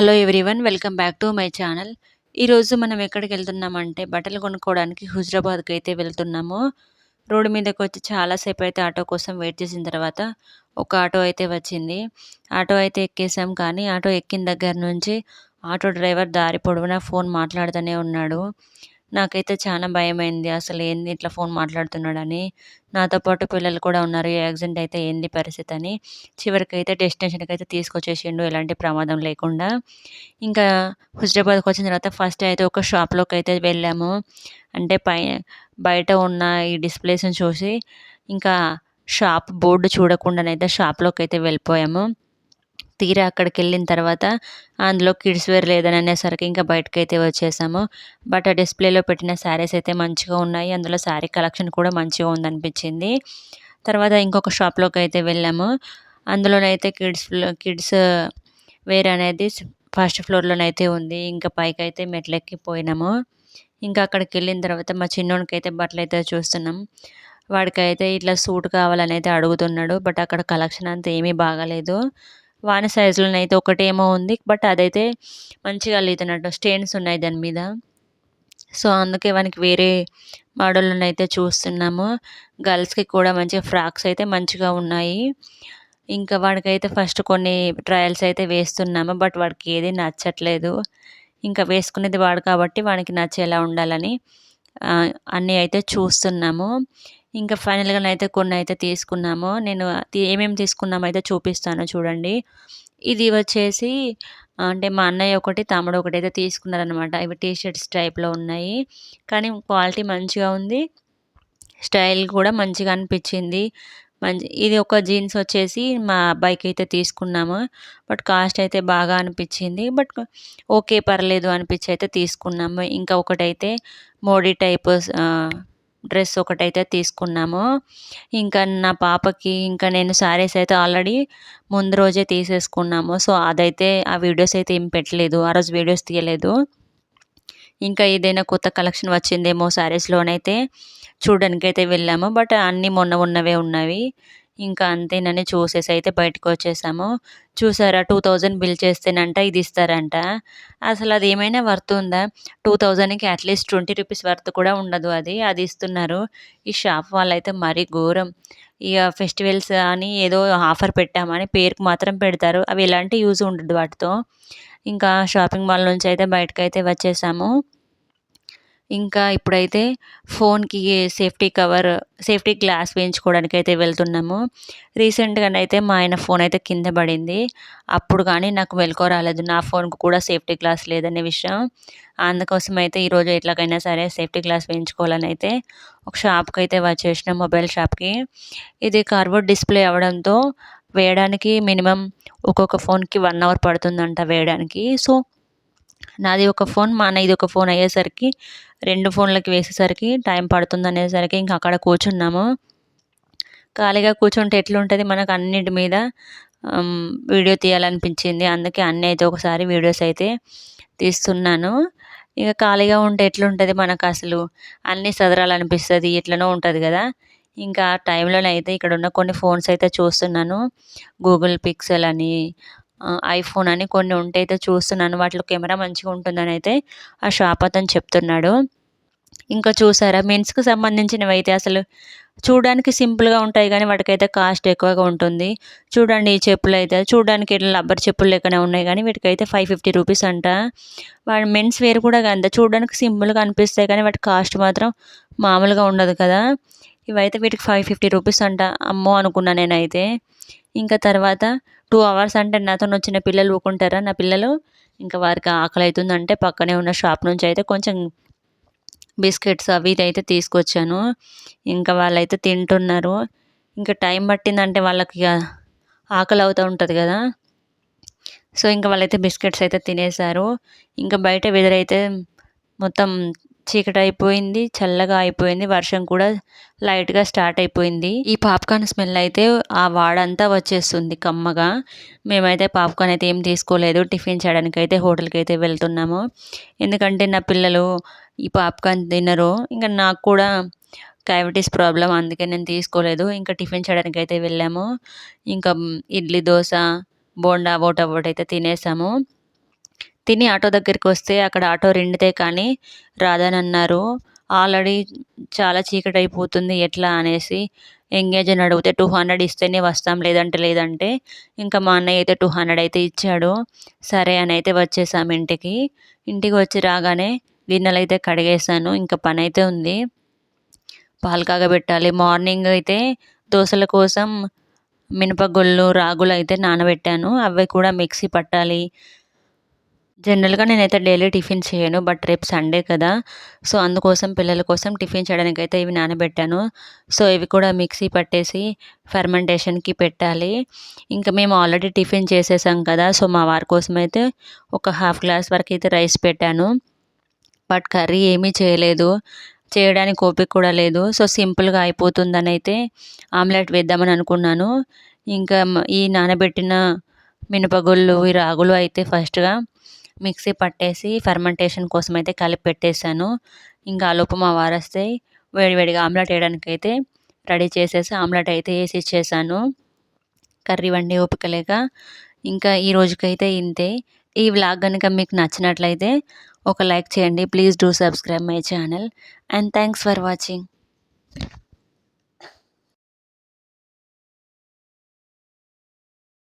Hello everyone welcome back to my channel. ఈరోజు మనం ఎక్కడికి వెళ్తున్నామంటే బట్టలు కొనుక్కోవడానికి హుజరాబాద్కి అయితే వెళ్తున్నాము. రోడ్డు మీదకి వచ్చి చాలాసేపు అయితే ఆటో కోసం వెయిట్ చేసిన తర్వాత ఒక ఆటో అయితే వచ్చింది. ఆటో అయితే ఎక్కేసాం కానీ ఆటో ఎక్కిన దగ్గర నుంచి ఆటో డ్రైవర్ దారి పొడవునా ఫోన్ మాట్లాడుతూనే ఉన్నాడు. నాకైతే చాలా భయమైంది. అసలు ఏంది ఇట్లా ఫోన్ మాట్లాడుతున్నాడని. నాతో పాటు పిల్లలు కూడా ఉన్నారు. యాక్సిడెంట్ అయితే ఏంది పరిస్థితి అని చివరికి అయితే డెస్టినేషన్కి అయితే తీసుకొచ్చేసిండు. ఎలాంటి ప్రమాదం లేకుండా. ఇంకా హుజరాబాద్కి వచ్చిన తర్వాత ఫస్ట్ అయితే ఒక షాప్లోకి అయితే వెళ్ళాము. అంటే పై బయట ఉన్న ఈ డిస్ప్లేస్ని చూసి ఇంకా షాప్ బోర్డు చూడకుండానైతే షాప్లోకి అయితే వెళ్ళిపోయాము. తీరా అక్కడికి వెళ్ళిన తర్వాత అందులో కిడ్స్ వేర్ లేదని అనేసరికి ఇంకా బయటకు అయితే వచ్చేసాము. బట్ ఆ డిస్ప్లేలో పెట్టిన శారీస్ అయితే మంచిగా ఉన్నాయి. అందులో శారీ కలెక్షన్ కూడా మంచిగా ఉందనిపించింది. తర్వాత ఇంకొక షాప్లోకి అయితే వెళ్ళాము. అందులోనైతే కిడ్స్ కిడ్స్ వేర్ అనేది ఫస్ట్ ఫ్లోర్లోనైతే ఉంది. ఇంకా పైకి అయితే మెట్లెక్కి పోయినాము ఇంకా అక్కడికి వెళ్ళిన తర్వాత మా చిన్నోడికి అయితే బట్టలు అయితే చూస్తున్నాం. వాడికైతే ఇట్లా సూట్ కావాలని అయితే అడుగుతున్నాడు. బట్ అక్కడ కలెక్షన్ అంతా ఏమీ బాగాలేదు. వాన సైజులోనైతే ఒకటేమో ఉంది బట్ అదైతే మంచిగా లేదన్నట్టు స్టెయిన్స్ ఉన్నాయి దాని మీద. సో అందుకే వానికి వేరే మోడల్ని అయితే చూస్తున్నాము. గర్ల్స్కి కూడా మంచిగా ఫ్రాక్స్ అయితే మంచిగా ఉన్నాయి. ఇంకా వాడికైతే ఫస్ట్ కొన్ని ట్రయల్స్ అయితే వేస్తున్నాము బట్ వాడికి ఏది నచ్చట్లేదు. ఇంకా వేసుకునేది వాడు కాబట్టి వానికి నచ్చేలా ఉండాలని అన్నీ అయితే చూస్తున్నాము. ఇంకా ఫైనల్గా అయితే కొన్ని అయితే తీసుకున్నాము. నేను ఏమేమి తీసుకున్నామో అయితే చూపిస్తాను చూడండి. ఇది వచ్చేసి అంటే మా అన్నయ్య ఒకటి తమ్ముడు ఒకటి అయితే తీసుకున్నారనమాట ఇవి టీ షర్ట్స్ టైప్లో ఉన్నాయి. కానీ క్వాలిటీ మంచిగా ఉంది. స్టైల్ కూడా మంచిగా అనిపించింది. మంచి ఇది ఒక జీన్స్ వచ్చేసి మా అబ్బాయికి అయితే తీసుకున్నాము. బట్ కాస్ట్ అయితే బాగా అనిపించింది. బట్ ఓకే పర్లేదు అనిపించి అయితే తీసుకున్నాము. ఇంకా ఒకటైతే మోడీ టైప్ డ్రెస్ ఒకటైతే తీసుకున్నాము. ఇంకా నా పాపకి ఇంకా నేను శారీస్ అయితే ఆల్రెడీ ముందు రోజే తీసేసుకున్నాము. సో అదైతే ఆ వీడియోస్ అయితే ఏం పెట్టలేదు. ఆ రోజు వీడియోస్ తీయలేదు. ఇంకా ఏదైనా కొత్త కలెక్షన్ వచ్చిందేమో శారీస్లోనైతే చూడడానికి అయితే వెళ్ళాము. బట్ అన్నీ మొన్న ఉన్నవే ఉన్నవి. ఇంకా అంతేనని చూసేసి అయితే బయటకు వచ్చేసాము. చూసారా? టూ థౌజండ్ బిల్ చేస్తేనంట ఇది ఇస్తారంట. అసలు అది ఏమైనా వర్త్ ఉందా? టూ థౌజండ్కి అట్లీస్ట్ ట్వంటీ రూపీస్ వర్త్ కూడా ఉండదు అది. అది ఇస్తున్నారు. ఈ షాప్ వాళ్ళైతే మరీ ఘోరం. ఇక ఫెస్టివల్స్ అని ఏదో ఆఫర్ పెట్టామని పేరుకు మాత్రం పెడతారు. అవి ఎలాంటి యూజ్ ఉండదు వాటితో. ఇంకా షాపింగ్ మాల్ నుంచి అయితే బయటకు అయితే వచ్చేసాము. ఇంకా ఇప్పుడైతే ఫోన్కి సేఫ్టీ కవర్ సేఫ్టీ గ్లాస్ వేయించుకోవడానికి అయితే వెళ్తున్నాము. రీసెంట్గానైతే మా ఆయన ఫోన్ అయితే కింద పడింది. అప్పుడు కానీ నాకు వెలుకో రాలేదు. నా ఫోన్కు కూడా సేఫ్టీ గ్లాస్ లేదనే విషయం. అందుకోసం అయితే ఈరోజు ఎట్లాగైనా సరే సేఫ్టీ గ్లాస్ వేయించుకోవాలని అయితే ఒక షాప్కి అయితే వచ్చేసిన మొబైల్ షాప్కి. ఇది కార్బోర్డ్ డిస్ప్లే అవ్వడంతో వేయడానికి మినిమం ఒక్కొక్క ఫోన్కి వన్ అవర్ పడుతుందంట వేయడానికి. సో నాది ఒక ఫోన్ మా అన్నయ్యది ఒక ఫోన్ అయ్యేసరికి రెండు ఫోన్లకి వేసేసరికి టైం పడుతుంది అనేసరికి ఇంకా అక్కడ కూర్చున్నాము. ఖాళీగా కూర్చుంటే ఎట్లుంటుంది? మనకు అన్నిటి మీద వీడియో తీయాలనిపించింది. అందుకే అన్నీ అయితే ఒకసారి వీడియోస్ అయితే తీస్తున్నాను. ఇక ఖాళీగా ఉంటే ఎట్లుంటుంది? మనకు అసలు అన్నీ సదరాలనిపిస్తుంది ఎట్లనో ఉంటుంది కదా. ఇంకా టైంలోనైతే ఇక్కడ ఉన్న కొన్ని ఫోన్స్ అయితే చూస్తున్నాను. గూగుల్ పిక్సెల్ అని ఐఫోన్ అని కొన్ని ఉంటే అయితే చూస్తున్నాను. వాటిలో కెమెరా మంచిగా ఉంటుందని అయితే ఆ షాప్ అతను చెప్తున్నాడు. ఇంకా చూసారా మెన్స్కి సంబంధించినవి అయితే అసలు చూడడానికి సింపుల్గా ఉంటాయి కానీ వాటికైతే కాస్ట్ ఎక్కువగా ఉంటుంది. చూడండి ఈ చెప్పులు అయితే. చూడడానికి ఇట్లా రబ్బర్ చెప్పులు లెక్కనే ఉన్నాయి కానీ వీటికైతే ఫైవ్ ఫిఫ్టీ రూపీస్ అంట. వాడి మెన్స్ వేర్ కూడా అంత. చూడడానికి సింపుల్గా అనిపిస్తాయి కానీ వాటి కాస్ట్ మాత్రం మామూలుగా ఉండదు కదా. ఇవైతే వీటికి ఫైవ్ ఫిఫ్టీ రూపీస్ అంట. అమ్మో అనుకున్నా నేనైతే. ఇంకా తర్వాత టూ అవర్స్ అంటే నాతో వచ్చిన పిల్లలు ఊకుంటారా? నా పిల్లలు ఇంకా వారికి ఆకలి అవుతుందంటే పక్కనే ఉన్న షాప్ నుంచి అయితే కొంచెం బిస్కెట్స్ అవి ఇది అయితే తీసుకొచ్చాను. ఇంకా వాళ్ళైతే తింటున్నారు. ఇంకా టైం పట్టిందంటే వాళ్ళకి ఆకలి అవుతూ ఉంటుంది కదా. సో ఇంకా వాళ్ళైతే బిస్కెట్స్ అయితే తినేశారు. ఇంకా బయట వెదర్ అయితే మొత్తం చీకటి అయిపోయింది చల్లగా అయిపోయింది వర్షం కూడా లైట్గా స్టార్ట్ అయిపోయింది. ఈ పాప్కార్న్ స్మెల్ అయితే ఆ వాడంతా వచ్చేస్తుంది కమ్మగా. మేమైతే పాప్కార్న్ అయితే ఏం తీసుకోలేదు. టిఫిన్ చేయడానికి అయితే హోటల్కి అయితే వెళ్తున్నాము. ఎందుకంటే నా పిల్లలు ఈ పాప్కార్న్ తినరు. ఇంకా నాకు కూడా క్యావిటీస్ ప్రాబ్లం అందుకే నేను తీసుకోలేదు. ఇంకా టిఫిన్ చేయడానికి అయితే వెళ్ళాము. ఇంకా ఇడ్లీ దోశ బోండా ఒకటి ఒకటి అయితే తినేసాము. తిని ఆటో దగ్గరికి వస్తే అక్కడ ఆటో రెండితే కానీ రాదని అన్నారు ఆల్రెడీ చాలా చీకటి అయిపోతుంది ఎట్లా అనేసి ఎంగేజ్ అని అడిగితే టూ హండ్రెడ్ ఇస్తేనే వస్తాం లేదంటే లేదంటే. ఇంకా మా అన్నయ్య అయితే టూ హండ్రెడ్ అయితే ఇచ్చాడు. సరే అని అయితే వచ్చేసాం ఇంటికి. ఇంటికి వచ్చి రాగానే గిన్నెలు అయితే కడిగేసాను ఇంకా పని అయితే ఉంది. పాలు కాగబెట్టాలి. మార్నింగ్ అయితే దోశల కోసం మినపగుళ్ళు రాగులు అయితే నానబెట్టాను. అవి కూడా మిక్సీ పట్టాలి. జనరల్గా నేనైతే డైలీ టిఫిన్ చేయను బట్ రేపు సండే కదా. సో అందుకోసం పిల్లల కోసం టిఫిన్ చేయడానికి అయితే ఇవి నానబెట్టాను. సో ఇవి కూడా మిక్సీ పట్టేసి ఫర్మెంటేషన్కి పెట్టాలి. ఇంకా మేము ఆల్రెడీ టిఫిన్ చేసేసాం కదా సో మా వారి కోసం అయితే ఒక హాఫ్ గ్లాస్ వరకు అయితే రైస్ పెట్టాను. బట్ కర్రీ ఏమీ చేయలేదు. చేయడానికి ఓపిక కూడా లేదు. సో సింపుల్గా అయిపోతుందని అయితే ఆమ్లెట్ వేద్దామని అనుకున్నాను. ఇంకా ఈ నానబెట్టిన మినపగుళ్ళు ఈ రాగులు అయితే ఫస్ట్గా మిక్సీ పట్టేసి ఫర్మెంటేషన్ కోసం అయితే కలిపి పెట్టేశాను. ఇంకా ఆలోపు మా వారు వస్తే వేడివేడిగా ఆమ్లెట్ వేయడానికి అయితే రెడీ చేసేసి ఆమ్లెట్ అయితే వేసి ఇచ్చేసాను. కర్రీ వండి ఓపిక లేక. ఇంకా ఈ రోజుకైతే ఇంతే. ఈ వ్లాగ్ కనుక మీకు నచ్చినట్లయితే ఒక లైక్ చేయండి. Please do subscribe my channel. And thanks for watching.